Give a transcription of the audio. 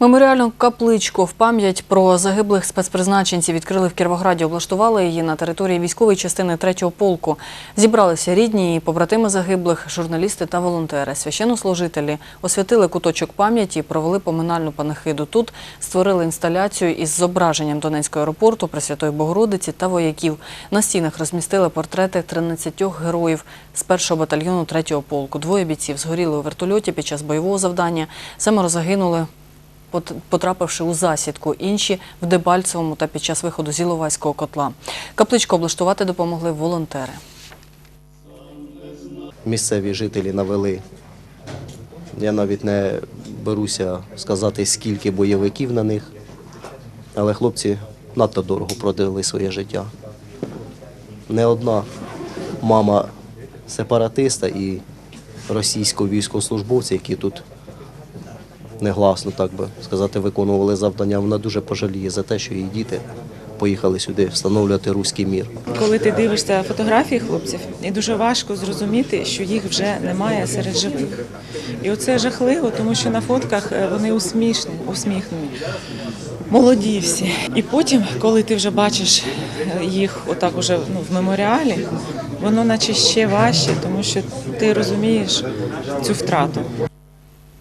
Меморіальну капличку в пам'ять про загиблих спецпризначенців відкрили в Кіровограді. Облаштували її на території військової частини 3-го полку. Зібралися рідні і побратими загиблих, журналісти та волонтери. Священнослужителі освятили куточок пам'яті, провели поминальну панахиду. Тут створили інсталяцію із зображенням Донецького аеропорту, Пресвятої Богородиці та вояків. На стінах розмістили портрети 13 героїв з першого батальйону 3-го полку. Двоє бійців згоріли у вертольоті під час бойового завдання. Семеро загинули потрапивши у засідку, інші в Дебальцевому та під час виходу з Іловайського котла. Капличку облаштувати допомогли волонтери. місцеві жителі навели. Я навіть не беруся сказати, скільки бойовиків на них, але хлопці надто дорого продали своє життя. Не одна мама сепаратиста і російського військовослужбовця, які тут негласно, так би сказати, виконували завдання, вона дуже пожаліє за те, що її діти поїхали сюди встановлювати руський мір. Коли ти дивишся фотографії хлопців, і дуже важко зрозуміти, що їх вже немає серед живих. І оце жахливо, тому що на фотках е, вони усмішні, усміхнені, молоді всі. І потім, коли ти вже бачиш е, їх отак уже ну, в меморіалі, воно наче ще важче, тому що ти розумієш цю втрату.